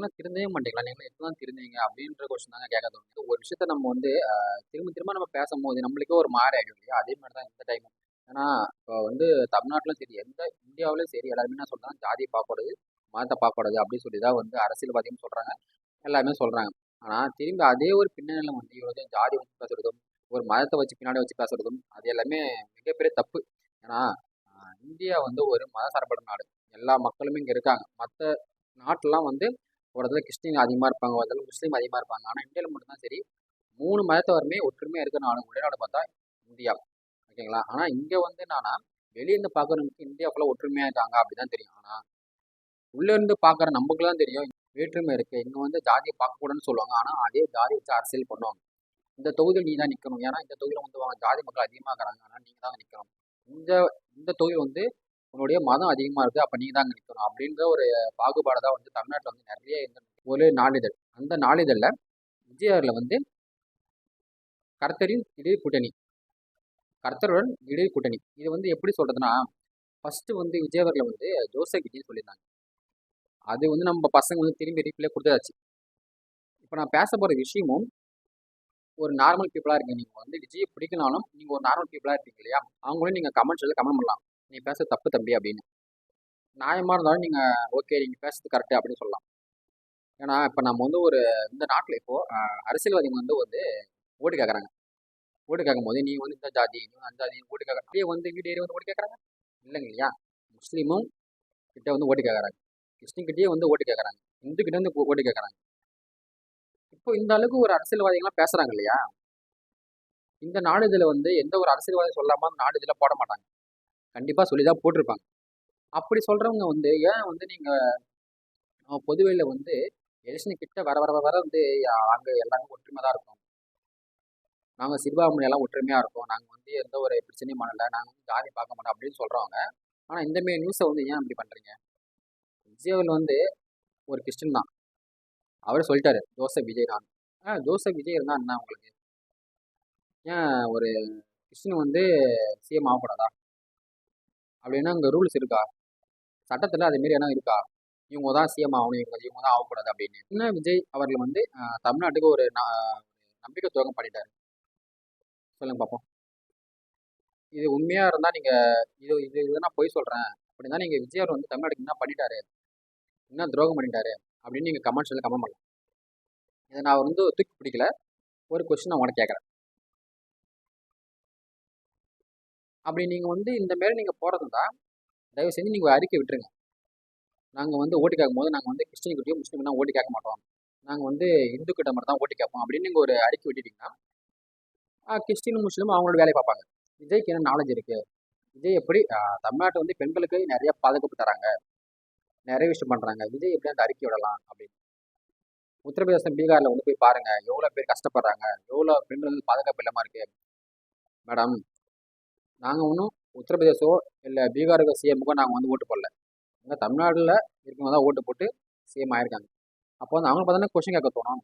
நீங்களாம் திருந்தவே மாட்டீங்களா? நீங்களாம் எப்ப தான் திருந்தீங்க அப்படின்ற கொஸ்டின் தாங்க கேட்க தோணுது. ஒரு விஷயத்த நம்ம வந்து திரும்ப திரும்ப நம்ம பேசும்போது நம்மளுக்கே ஒரு மாறி ஆகிடும் இல்லையா? அதே மாதிரி தான் இந்த டைமும். ஏன்னா, இப்போ வந்து தமிழ்நாட்டிலும் சரி, எந்த இந்தியாவிலும் சரி எல்லாருமே நான் சொல்றாங்க, ஜாதியை பார்க்கக்கூடாது, மதத்தை பார்க்கக்கூடாது அப்படின்னு சொல்லி தான் வந்து அரசியல்வாதியும் சொல்கிறாங்க எல்லாருமே சொல்கிறாங்க ஆனால் திரும்பி அதே ஒரு பின்னணியில் வந்து இவ்வளோ ஜாதி வச்சு பேசுறதும், ஒரு மதத்தை வச்சு பின்னாடி வச்சு பேசுறதும், அது எல்லாமே மிகப்பெரிய தப்பு. ஏன்னா, இந்தியா வந்து ஒரு மதசார்பற்ற நாடு. எல்லா மக்களுமே இங்கே இருக்காங்க. மற்ற நாட்டெலாம் வந்து ஒரு இடத்துல கிறிஸ்டின் அதிகமாக இருப்பாங்க, ஒரு இடத்துல முஸ்லீம் அதிகமாக இருப்பாங்க. ஆனால் இந்தியால மட்டும் தான் சரி மூணு மதத்தவருமே ஒற்றுமையாக இருக்கிற நாடு ஒரே நாடு பார்த்தா இந்தியா. ஓகேங்களா? ஆனால் இங்கே வந்து என்னன்னா, வெளியேருந்து பார்க்குறவங்களுக்கு இந்தியா ஒற்றுமையாக ஒற்றுமையா இருக்காங்க அப்படிதான் தெரியும். ஆனால் உள்ளேருந்து பார்க்குற நமக்கு தான் தெரியும் வேற்றுமை இருக்குது இங்கே வந்து ஜாதியை பார்க்கக்கூடாதுன்னு சொல்லுவாங்க. ஆனால் அதே ஜாதி வச்சு அரசியல் பண்ணுவாங்க. இந்த தொகுதியில் நீ தான் நிற்கணும் ஏன்னா, இந்த தொகுதியில் வந்து வாங்க ஜாதி மக்கள் அதிகமாக இருக்கிறாங்க. ஆனால் நீங்கள் தான் நிற்கணும் இந்த இந்த தொகுதியில் வந்து உன்னுடைய மதம் அதிகமா இருக்கு. அப்ப நீ தான் நிற்கணும் அப்படின்ற ஒரு பாகுபாட தான் வந்து தமிழ்நாட்டில் வந்து நிறைய இந்த ஒரு நாளிதழ். அந்த நாளிதழில் விஜய் வந்து கர்த்தரின் திடீர் கூட்டணி. கர்த்தருடன் திடீர் கூட்டணி. இது வந்து எப்படி சொல்றதுன்னா, ஃபஸ்ட்டு வந்து விஜய் வந்து ஜோசப் விஜய் சொல்லியிருந்தாங்க. அது வந்து நம்ம பசங்க வந்து திரும்பி ரீப்ளே கொடுத்தாச்சு இப்போ நான் பேச போகிற விஷயமும் ஒரு நார்மல் பீப்புளாக இருக்கீங்க. நீங்கள் வந்து விஜய் பிடிக்கலாலும் நீங்கள் ஒரு நார்மல் பீப்புளாக இருப்பீங்க இல்லையா? அவங்களும் நீங்கள் கமெண்ட்ஸில் கமெண்ட் பண்ணலாம். "நீ பேசுறது தப்பு தம்பி" அப்படின்னு. நியாயமாக இருந்தாலும் நீங்கள் ஓகே நீங்கள் பேசுறது கரெக்டு அப்படின்னு சொல்லலாம். ஏன்னா, இப்போ நம்ம வந்து ஒரு இந்த நாட்டில் இப்போது அரசியல்வாதிங்க வந்து வந்து ஓட்டு கேட்குறாங்க ஓட்டு கேட்கும்போது, "நீ வந்து இந்த ஜாதி, நீ வந்து அந்த ஜாதி" ஓட்டு கேட்க அப்படியே வந்து வீடு ஏறி வந்து ஓட்டு கேட்கறாங்க? இல்லைங்க இல்லையா? முஸ்லீமும் கிட்ட வந்து ஓட்டு கேட்குறாங்க கிறிஸ்டின்கிட்டயே வந்து ஓட்டு கேட்குறாங்க இந்து கிட்ட வந்து ஓட்டு கேட்குறாங்க இப்போ இந்த அளவுக்கு ஒரு அரசியல்வாதிகள்லாம் பேசுறாங்க இல்லையா? இந்த நாளிதழ வந்து எந்த ஒரு அரசியல்வாதியும் சொல்லாமல் அந்த இதில் போட மாட்டாங்க. கண்டிப்பாக சொல்லி தான் போட்டிருப்பாங்க. அப்படி சொல்கிறவங்க வந்து ஏன் வந்து நீங்கள் அ வந்து எலெக்ஷன் கிட்ட வர வர வர வந்து அங்கே எல்லாமே ஒற்றுமை தான் இருக்கும் நாங்கள் சிறுபான்மை எல்லாம் ஒற்றுமையாக இருக்கோம். நாங்கள் வந்து எந்த ஒரு பிரச்சனையும் பண்ணல. நாங்கள் வந்து ஜாதி பார்க்க மாட்டோம் அப்படின்னு சொல்கிறவங்க ஆனால் இந்த மாரி வந்து ஏன் இப்படி பண்ணுறீங்க விஜய் வந்து ஒரு கிறிஸ்டின் தான். அவரே சொல்லிட்டாரு. ஜோசப் விஜய் தான். ஆ ஜோசப் விஜய் இருந்தா என்ன உங்களுக்கு? ஏன் ஒரு கிறிஸ்டின் வந்து சிஎம் ஆகக்கூடாதா? அப்படின்னா அங்கே ரூல்ஸ் இருக்கா? சட்டத்தில் அதேமாரி ஏன்னா எதனா இருக்கா? இவங்க தான் சிஎம் ஆகணும். இவங்க இவங்க தான் ஆகக்கூடாது அப்படின்னு. என்ன விஜய் அவர்கள் வந்து தமிழ்நாட்டுக்கு ஒரு நம்பிக்கை துரோகம் பண்ணிட்டாரு. சொல்லுங்க பார்ப்போம். இது உண்மையாக இருந்தால் நீங்கள் இது இது இத நான் பொய் சொல்கிறேன் அப்படின்னா நீங்கள் விஜய் அவர் வந்து தமிழ்நாட்டுக்கு என்ன பண்ணிட்டாரு? என்ன துரோகம் பண்ணிட்டாரு? அப்படின்னு நீங்கள் கமெண்ட்ஸ்ல கமெண்ட் பண்ணலாம். இதை நான் வந்து தூக்கி பிடிக்கல. ஒரு கொஸ்டின் நான் உனக்கு கேட்குறேன் அப்படி நீங்கள் வந்து இந்த மாரி நீங்கள் போறது தயவு செஞ்சு நீங்கள் ஒரு அறிக்கை விட்டுருங்க. நாங்கள் வந்து ஓட்டு கேட்கும்போது நாங்கள் வந்து கிறிஸ்டின் கிட்டயும், முஸ்லீம் ஓட்டி ஓட்டு கேட்க மாட்டோம். நாங்கள் வந்து இந்து கிட்ட மட்டும் தான் ஓட்டு கேட்போம் அப்படின்னு நீங்கள் ஒரு அறிக்கை விட்டுட்டிங்கன்னா கிறிஸ்டின், முஸ்லீம் அவங்களோட வேலையை பார்ப்பாங்க. விஜய்க்கு என்ன நாலேஜ் இருக்குது விஜய் எப்படி தமிழ்நாட்டை வந்து பெண்களுக்கு நிறைய பாதுகாப்பு தராங்க. நிறைய விஷயம் பண்ணுறாங்க விஜய் எப்படி அந்த அறிக்கை விடலாம் அப்படின்னு. உத்தரப்பிரதேசம், பீகாரில் வந்து போய் பாருங்கள் எவ்வளோ பேர் கஷ்டப்படுறாங்க. எவ்வளோ பெண்கள் வந்து பாதுகாப்பு இல்லாமல் இருக்குது மேடம், நாங்கள் ஒன்றும் உத்தரப்பிரதேசோ, இல்லை பீகாருக்கோ சிஎம்முக்கோ நாங்கள் வந்து ஓட்டு போடல. ஏன்னா தமிழ்நாட்டில் இருக்கவங்க தான் ஓட்டு போட்டு சிஎம் ஆயிருக்காங்க. அப்போ வந்து அவங்கள பார்த்தோன்னா கொஷின் கொஸ்டின் கேட்க தோணும்.